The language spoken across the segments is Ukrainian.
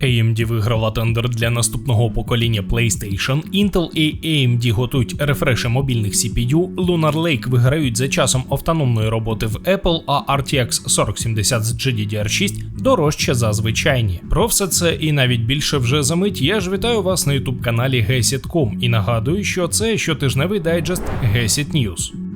AMD виграла тендер для наступного покоління PlayStation, Intel і AMD готують рефреши мобільних CPU, Lunar Lake виграють за часом автономної роботи в Apple, а RTX 4070 з GDDR6 дорожче за звичайні. Про все це і навіть більше вже за мить. Я ж вітаю вас на youtube каналі GESIT.com і нагадую, що це щотижневий дайджест GESIT News.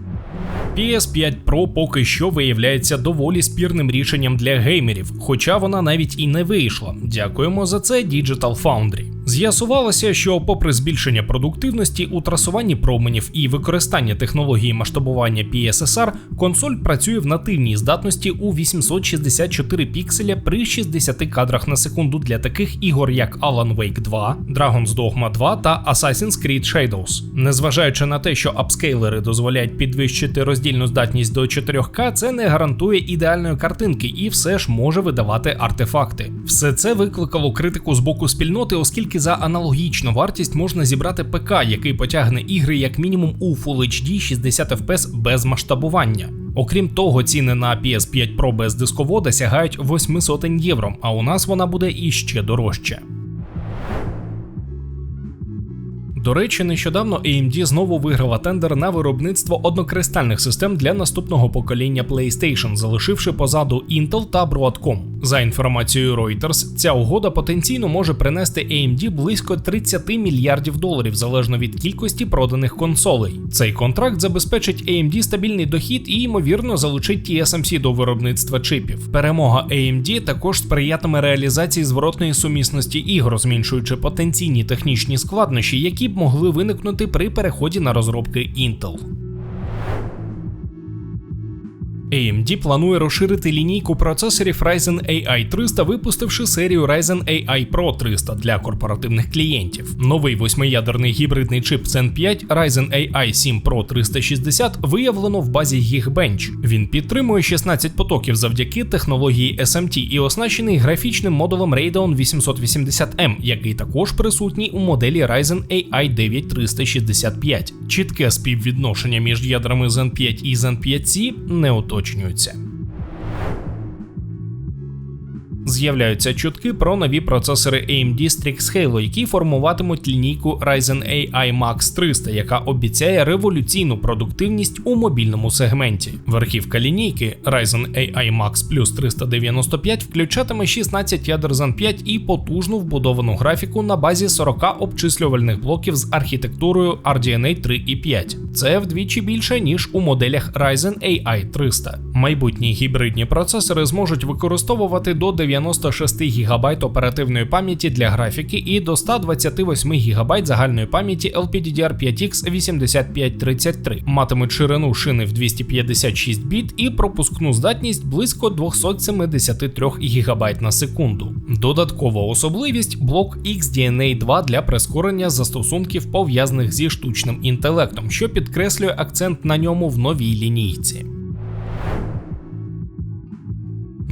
PS5 Pro поки що виявляється доволі спірним рішенням для геймерів, хоча вона навіть і не вийшла. Дякуємо за це Digital Foundry. З'ясувалося, що, попри збільшення продуктивності у трасуванні променів і використання технології масштабування PSSR, консоль працює в нативній здатності у 864 пікселя при 60 кадрах на секунду для таких ігор, як Alan Wake 2, Dragon's Dogma 2 та Assassin's Creed Shadows. Незважаючи на те, що апскейлери дозволяють підвищити роздільну здатність до 4К, це не гарантує ідеальної картинки і все ж може видавати артефакти. Все це викликало критику з боку спільноти, оскільки за аналогічну вартість можна зібрати ПК, який потягне ігри як мінімум у Full HD 60 FPS без масштабування. Окрім того, ціни на PS5 Pro без дисковода сягають 8 сотень євро, а у нас вона буде іще дорожче. До речі, нещодавно AMD знову виграла тендер на виробництво однокристальних систем для наступного покоління PlayStation, залишивши позаду Intel та Broadcom. За інформацією Reuters, ця угода потенційно може принести AMD близько 30 мільярдів доларів залежно від кількості проданих консолей. Цей контракт забезпечить AMD стабільний дохід і, ймовірно, залучить TSMC до виробництва чипів. Перемога AMD також сприятиме реалізації зворотної сумісності ігор, зменшуючи потенційні технічні складнощі, які могли виникнути при переході на розробки Intel. AMD планує розширити лінійку процесорів Ryzen AI 300, випустивши серію Ryzen AI Pro 300 для корпоративних клієнтів. Новий восьмиядерний гібридний чип Zen 5 Ryzen AI 7 Pro 360 виявлено в базі Geekbench. Він підтримує 16 потоків завдяки технології SMT і оснащений графічним модулем Radeon 880M, який також присутній у моделі Ryzen AI 9 365. Чітке співвідношення між ядрами Zen 5 і Zen 5C не уточнюється. З'являються чутки про нові процесори AMD Strix Halo, які формуватимуть лінійку Ryzen AI Max 300, яка обіцяє революційну продуктивність у мобільному сегменті. Верхівка лінійки Ryzen AI Max Plus 395 включатиме 16 ядер Zen 5 і потужну вбудовану графіку на базі 40 обчислювальних блоків з архітектурою RDNA 3 і 5. Це вдвічі більше ніж у моделях Ryzen AI 300. Майбутні гібридні процесори зможуть використовувати до 90 96 ГБ оперативної пам'яті для графіки і до 128 ГБ загальної пам'яті LPDDR5X 8533, матимуть ширину шини в 256 біт і пропускну здатність близько 273 ГБ на секунду. Додаткова особливість блок XDNA 2 для прискорення застосунків пов'язаних зі штучним інтелектом, що підкреслює акцент на ньому в новій лінійці.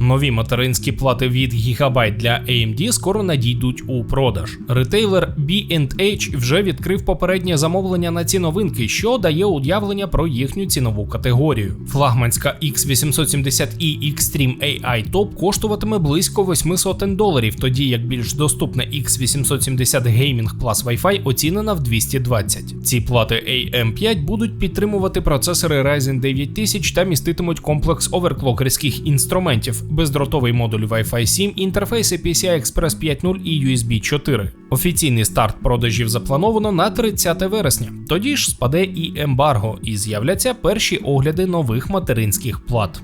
Нові материнські плати від Gigabyte для AMD скоро надійдуть у продаж. Ретейлер B&H вже відкрив попереднє замовлення на ці новинки, що дає уявлення про їхню цінову категорію. Флагманська X870E Extreme AI Top коштуватиме близько 8 сотень доларів, тоді як більш доступна X870 Gaming Plus Wi-Fi оцінена в 220. Ці плати AM5 будуть підтримувати процесори Ryzen 9000 та міститимуть комплекс оверклокерських інструментів бездротовий модуль Wi-Fi 7, інтерфейси PCI Express 5.0 і USB 4. Офіційний старт продажів заплановано на 30 вересня. Тоді ж спаде і ембарго, і з'являться перші огляди нових материнських плат.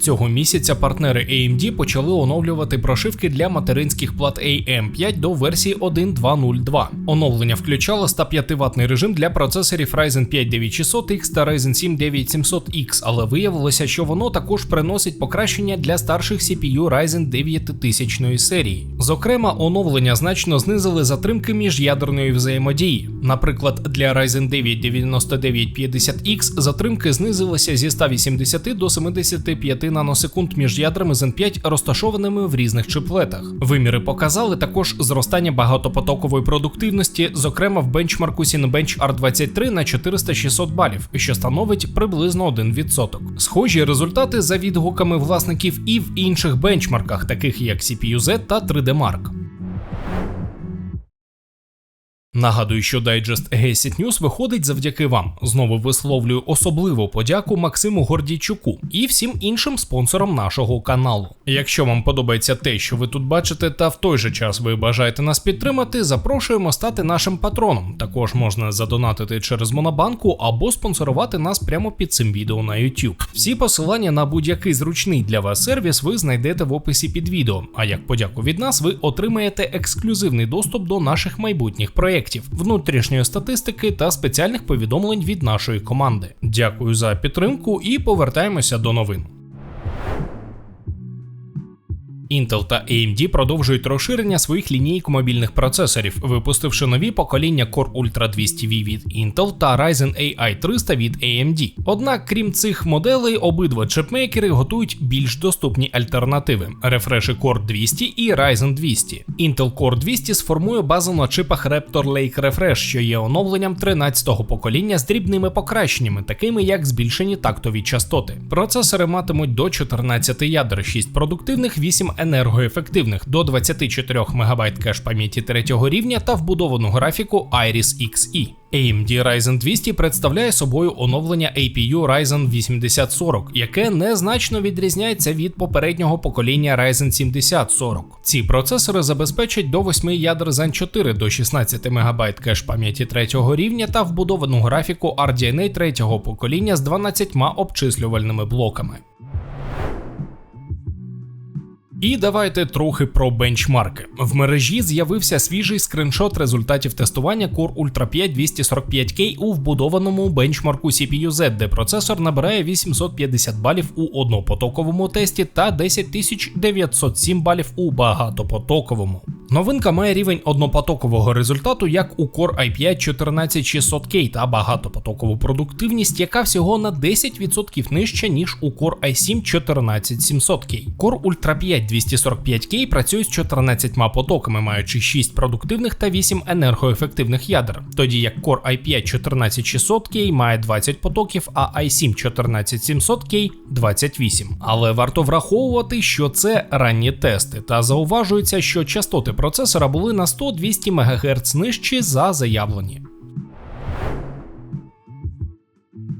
Цього місяця партнери AMD почали оновлювати прошивки для материнських плат AM5 до версії 1.2.0.2. Оновлення включало 105 ватний режим для процесорів Ryzen 5 9600X та Ryzen 7 9700X, але виявилося, що воно також приносить покращення для старших CPU Ryzen 9000 серії. Зокрема, оновлення значно знизили затримки міжядерної взаємодії. Наприклад, для Ryzen 9 9950X затримки знизилися зі 180 до 75 наносекунд між ядрами Zen 5 розташованими в різних чиплетах. Виміри показали також зростання багатопотокової продуктивності, зокрема в бенчмарку Cinebench R23 на 400-600 балів, що становить приблизно 1%. Схожі результати за відгуками власників і в інших бенчмарках, таких як CPU-Z та 3D Mark. Нагадую, що дайджест Гесіт News виходить завдяки вам. Знову висловлюю особливу подяку Максиму Гордійчуку і всім іншим спонсорам нашого каналу. Якщо вам подобається те, що ви тут бачите, та в той же час ви бажаєте нас підтримати, запрошуємо стати нашим патроном. Також можна задонатити через Монобанку або спонсорувати нас прямо під цим відео на YouTube. Всі посилання на будь-який зручний для вас сервіс ви знайдете в описі під відео. А як подяку від нас, ви отримаєте ексклюзивний доступ до наших майбутніх проєктів внутрішньої статистики та спеціальних повідомлень від нашої команди. Дякую за підтримку і повертаємося до новин. Intel та AMD продовжують розширення своїх лінійок мобільних процесорів, випустивши нові покоління Core Ultra 200V від Intel та Ryzen AI 300 від AMD. Однак, крім цих моделей, обидва чипмейкери готують більш доступні альтернативи: рефреші Core 200 і Ryzen 200. Intel Core 200 сформує базу на чипах Raptor Lake Refresh, що є оновленням 13-го покоління з дрібними покращеннями, такими як збільшені тактові частоти. Процесори матимуть до 14 ядер, 6 продуктивних, 8 енергоефективних до 24 МБ кеш пам'яті третього рівня та вбудовану графіку Iris Xe. AMD Ryzen 200 представляє собою оновлення APU Ryzen 8040, яке незначно відрізняється від попереднього покоління Ryzen 7040. Ці процесори забезпечать до 8 ядер Zen 4 до 16 МБ кеш пам'яті третього рівня та вбудовану графіку RDNA третього покоління з 12 обчислювальними блоками. І давайте трохи про бенчмарки. В мережі з'явився свіжий скриншот результатів тестування Core Ultra 5 245K у вбудованому бенчмарку CPU-Z, де процесор набирає 850 балів у однопотоковому тесті та 10907 балів у багатопотоковому. Новинка має рівень однопотокового результату, як у Core i5 14600K та багатопотокову продуктивність, яка всього на 10% нижча, ніж у Core i7 14700K. Core Ultra 5 245K працює з 14 потоками, маючи 6 продуктивних та 8 енергоефективних ядер, тоді як Core i5 14600K має 20 потоків, а i7 14700K 28. Але варто враховувати, що це ранні тести, та зауважується, що частоти процесора були на 100-200 МГц нижчі за заявлені.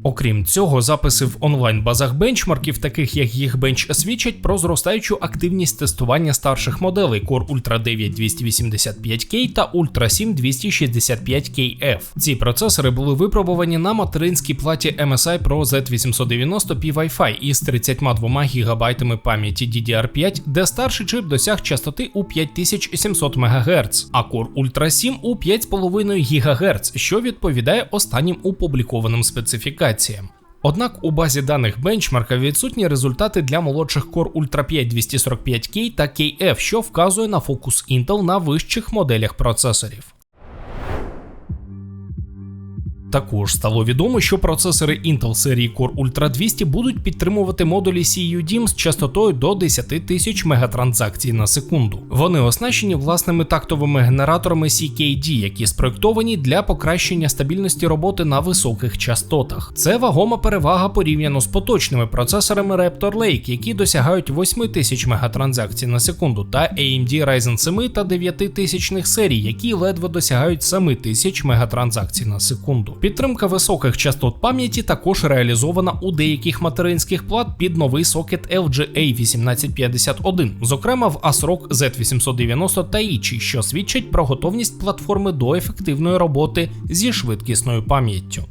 Окрім цього, записи в онлайн-базах бенчмарків, таких як Geekbench, свідчать про зростаючу активність тестування старших моделей Core Ultra 9 285K та Ultra 7 265KF. Ці процесори були випробувані на материнській платі MSI Pro Z890P Wi-Fi із 32 ГБ пам'яті DDR5, де старший чип досяг частоти у 5700 МГц, а Core Ultra 7 у 5,5 ГГц, що відповідає останнім опублікованим специфікаціям специфікаціям. Однак у базі даних бенчмарка відсутні результати для молодших Core Ultra 5 245K та KF, що вказує на фокус Intel на вищих моделях процесорів. Також стало відомо, що процесори Intel серії Core Ultra 200 будуть підтримувати модулі CUDIM з частотою до 10 тисяч мегатранзакцій на секунду. Вони оснащені власними тактовими генераторами CKD, які спроектовані для покращення стабільності роботи на високих частотах. Це вагома перевага порівняно з поточними процесорами Raptor Lake, які досягають 8 тисяч мегатранзакцій на секунду, та AMD Ryzen 7 та 9 тисячних серій, які ледве досягають 7 тисяч мегатранзакцій на секунду. Підтримка високих частот пам'яті також реалізована у деяких материнських плат під новий сокет LGA 1851, зокрема в ASRock Z890 та інші, що свідчить про готовність платформи до ефективної роботи зі швидкісною пам'яттю.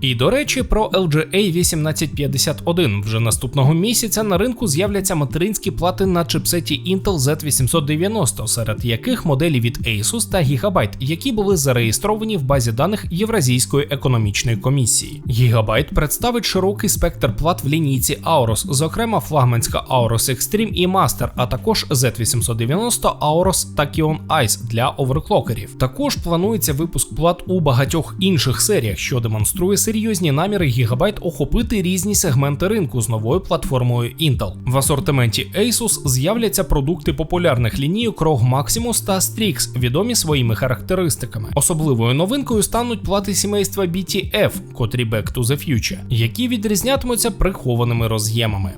І до речі, про LGA 1851 вже наступного місяця на ринку з'являться материнські плати на чипсеті Intel Z890, серед яких моделі від Asus та Gigabyte, які були зареєстровані в базі даних Євразійської економічної комісії. Gigabyte представить широкий спектр плат в лінійці Aorus, зокрема флагманська Aorus Extreme і Master, а також Z890 Aorus Tachyon Ice для оверклокерів. Також планується випуск плат у багатьох інших серіях, що демонструє серйозні наміри Gigabyte охопити різні сегменти ринку з новою платформою Intel. В асортименті Asus з'являться продукти популярних лінійок ROG Maximus та Strix, відомі своїми характеристиками. Особливою новинкою стануть плати сімейства BTF, котрі Back to the Future, які відрізнятимуться прихованими роз'ємами.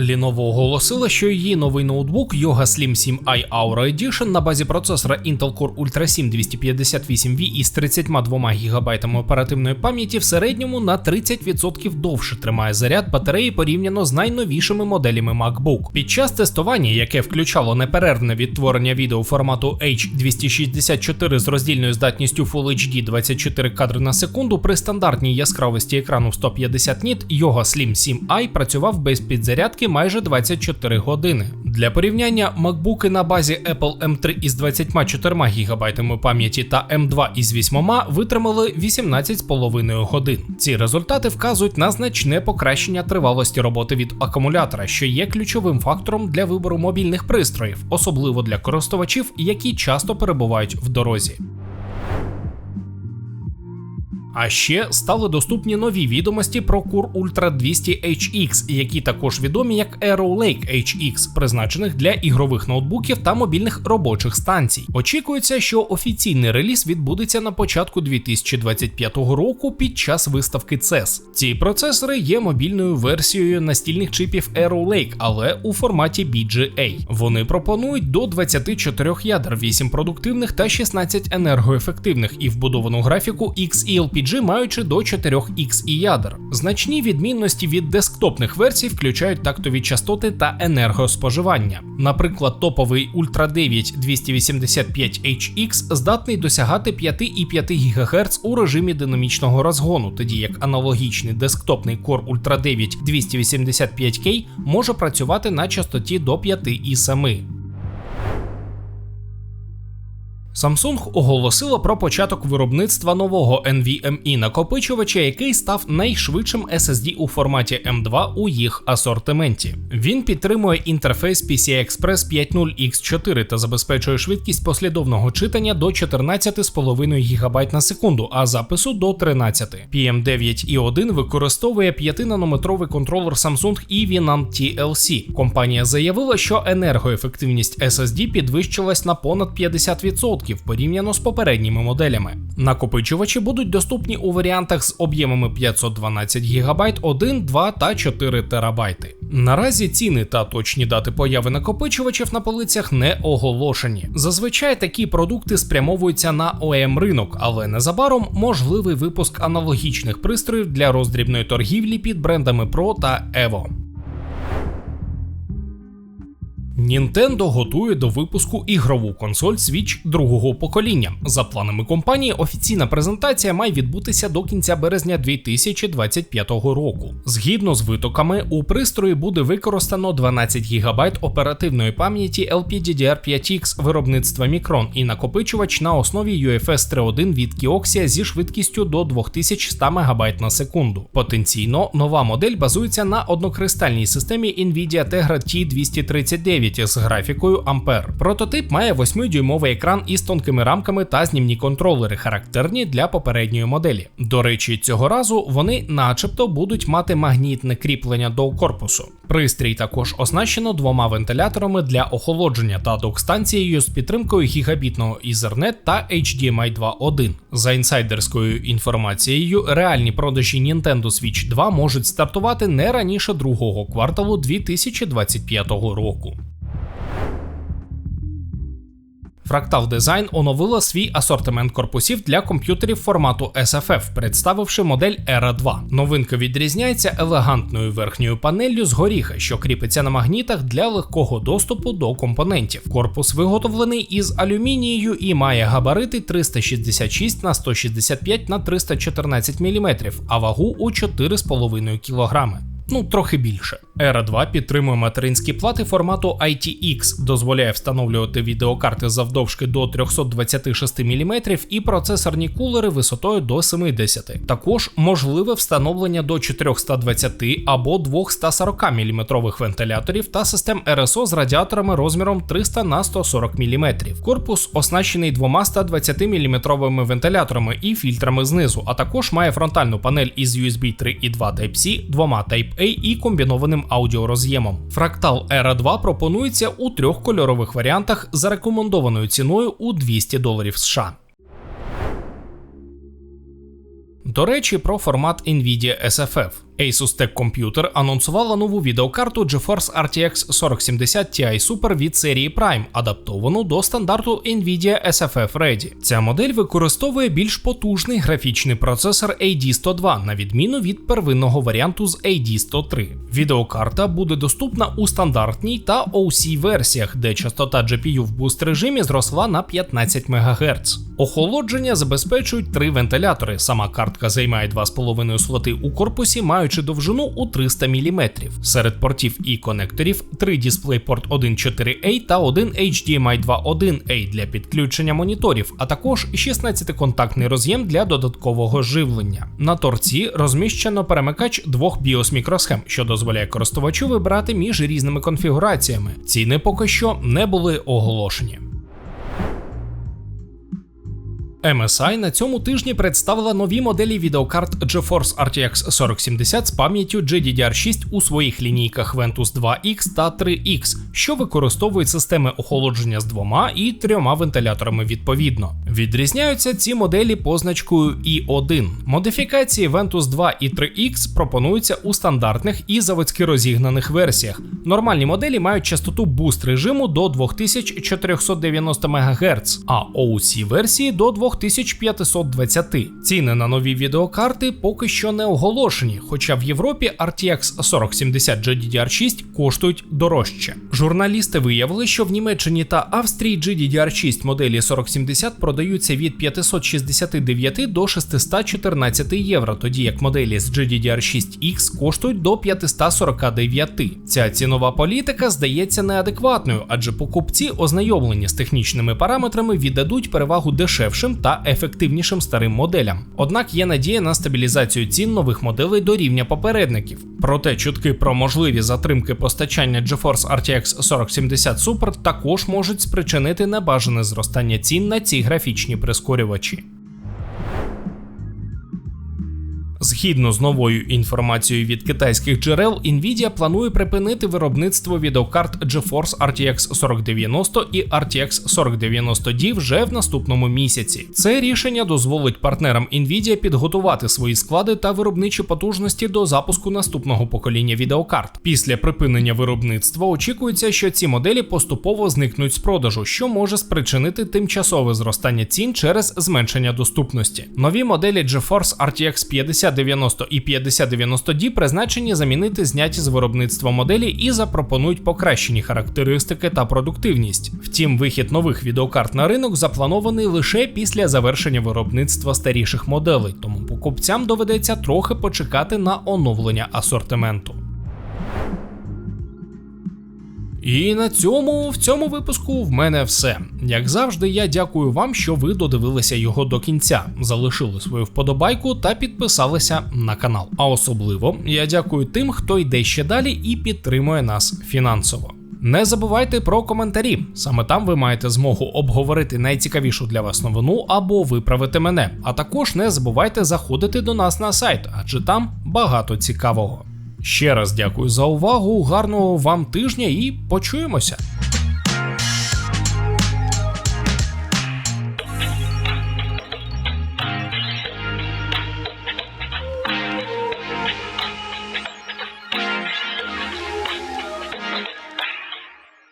Lenovo оголосила, що її новий ноутбук Yoga Slim 7i Aura Edition на базі процесора Intel Core Ultra 7 258V із 32 ГБ оперативної пам'яті в середньому на 30% довше тримає заряд батареї порівняно з найновішими моделями MacBook. Під час тестування, яке включало неперервне відтворення відео формату H264 з роздільною здатністю Full HD 24 кадри на секунду, при стандартній яскравості екрану 150 ніт, Yoga Slim 7i працював без підзарядки майже 24 години. Для порівняння, макбуки на базі Apple M3 із 24 ГБ пам'яті та M2 із 8 витримали 18,5 годин. Ці результати вказують на значне покращення тривалості роботи від акумулятора, що є ключовим фактором для вибору мобільних пристроїв, особливо для користувачів, які часто перебувають в дорозі. А ще стали доступні нові відомості про Cur Ultra 200 HX, які також відомі як Arrow Lake HX, призначених для ігрових ноутбуків та мобільних робочих станцій. Очікується, що офіційний реліз відбудеться на початку 2025 року під час виставки CES. Ці процесори є мобільною версією настільних чипів Arrow Lake, але у форматі BGA. Вони пропонують до 24 ядер, 8 продуктивних та 16 енергоефективних і вбудовану графіку XELP RPG, маючи до 4X і ядер. Значні відмінності від десктопних версій включають тактові частоти та енергоспоживання. Наприклад, топовий Ultra 9 285HX здатний досягати 5,5 ГГц у режимі динамічного розгону, тоді як аналогічний десктопний Core Ultra 9 285K може працювати на частоті до 5,7. Samsung оголосила про початок виробництва нового NVMe накопичувача, який став найшвидшим SSD у форматі M2 у їх асортименті. Він підтримує інтерфейс PCI Express 5.0 X4 та забезпечує швидкість послідовного читання до 14,5 ГБ на секунду, а запису до 13. PM9i1 використовує 5-нанометровий контролер Samsung EVNAND TLC. Компанія заявила, що енергоефективність SSD підвищилась на понад 50% порівняно з попередніми моделями. Накопичувачі будуть доступні у варіантах з об'ємами 512 ГБ, 1, 2 та 4 ТБ. Наразі ціни та точні дати появи накопичувачів на полицях не оголошені. Зазвичай такі продукти спрямовуються на ОЕМ ринок, але незабаром можливий випуск аналогічних пристроїв для роздрібної торгівлі під брендами Pro та Evo. Nintendo готує до випуску ігрову консоль Switch другого покоління. За планами компанії, офіційна презентація має відбутися до кінця березня 2025 року. Згідно з витоками, у пристрої буде використано 12 ГБ оперативної пам'яті LPDDR5X виробництва Micron і накопичувач на основі UFS 3.1 від Kioxia зі швидкістю до 2100 МБ на секунду. Потенційно, нова модель базується на однокристальній системі Nvidia Tegra T239 з графікою Ampere. Прототип має 8-дюймовий екран із тонкими рамками та знімні контролери, характерні для попередньої моделі. До речі, цього разу вони, начебто, будуть мати магнітне кріплення до корпусу. Пристрій також оснащено двома вентиляторами для охолодження та док-станцією з підтримкою гігабітного Ethernet та HDMI 2.1. За інсайдерською інформацією, реальні продажі Nintendo Switch 2 можуть стартувати не раніше другого кварталу 2025 року. Fractal Design оновила свій асортимент корпусів для комп'ютерів формату SFF, представивши модель Era 2. Новинка відрізняється елегантною верхньою панеллю з горіха, що кріпиться на магнітах для легкого доступу до компонентів. Корпус виготовлений із алюмінією і має габарити 366 на 165 на 314 мм, а вагу у 4,5 кг ну трохи більше. Era 2 підтримує материнські плати формату ITX, дозволяє встановлювати відеокарти завдовжки до 326 мм і процесорні кулери висотою до 70. Також можливе встановлення до 420 або 240 мм вентиляторів та систем РСО з радіаторами розміром 300 на 140 мм. Корпус оснащений двома 120 мм вентиляторами і фільтрами знизу, а також має фронтальну панель із USB 3.2 Type-C, двома Type-A і комбінованим аудіороз'ємом. Фрактал Era 2 пропонується у трьох кольорових варіантах за рекомендованою ціною у 200 доларів США. До речі, про формат Nvidia SFF. Asus Tech Computer анонсувала нову відеокарту GeForce RTX 4070 Ti Super від серії Prime, адаптовану до стандарту Nvidia SFF Ready. Ця модель використовує більш потужний графічний процесор AD102, на відміну від первинного варіанту з AD103. Відеокарта буде доступна у стандартній та OC версіях, де частота GPU в буст режимі зросла на 15 МГц. Охолодження забезпечують три вентилятори. Сама картка займає 2,5 слоти у корпусі, маючи довжину у 300 мм. Серед портів і конекторів 3 DisplayPort 1.4a та 1 HDMI 2.1a для підключення моніторів, а також 16-контактний роз'єм для додаткового живлення. На торці розміщено перемикач двох BIOS мікросхем, що дозволяє користувачу вибирати між різними конфігураціями. Ціни поки що не були оголошені. MSI на цьому тижні представила нові моделі відеокарт GeForce RTX 4070 з пам'яттю GDDR6 у своїх лінійках Ventus 2X та 3X, що використовують системи охолодження з двома і трьома вентиляторами відповідно. Відрізняються ці моделі позначкою i1. Модифікації Ventus 2 і 3X пропонуються у стандартних і заводськи розігнаних версіях. Нормальні моделі мають частоту буст режиму до 2490 МГц, а OC версії до 2 2520. Ціни на нові відеокарти поки що не оголошені, хоча в Європі RTX 4070 GDDR6 коштують дорожче. Журналісти виявили, що в Німеччині та Австрії GDDR6 моделі 4070 продаються від 569 до 614 євро, тоді як моделі з GDDR6X коштують до 549. Ця цінова політика здається неадекватною, адже покупці, ознайомлені з технічними параметрами, віддадуть перевагу дешевшим та ефективнішим старим моделям. Однак є надія на стабілізацію цін нових моделей до рівня попередників. Проте чутки про можливі затримки постачання GeForce RTX 4070 Super також можуть спричинити небажане зростання цін на ці графічні прискорювачі. Згідно з новою інформацією від китайських джерел, Nvidia планує припинити виробництво відеокарт GeForce RTX 4090 і RTX 4090D вже в наступному місяці. Це рішення дозволить партнерам Nvidia підготувати свої склади та виробничі потужності до запуску наступного покоління відеокарт. Після припинення виробництва очікується, що ці моделі поступово зникнуть з продажу, що може спричинити тимчасове зростання цін через зменшення доступності. Нові моделі GeForce RTX 50 5090 і 5090D призначені замінити зняті з виробництва моделі і запропонують покращені характеристики та продуктивність. Втім, вихід нових відеокарт на ринок запланований лише після завершення виробництва старіших моделей, тому покупцям доведеться трохи почекати на оновлення асортименту. І на цьому в цьому випуску в мене все. Як завжди, я дякую вам, що ви додивилися його до кінця, залишили свою вподобайку та підписалися на канал. А особливо я дякую тим, хто йде ще далі і підтримує нас фінансово. Не забувайте про коментарі. Саме там ви маєте змогу обговорити найцікавішу для вас новину або виправити мене. А також не забувайте заходити до нас на сайт, адже там багато цікавого. Ще раз дякую за увагу, гарного вам тижня і почуємося!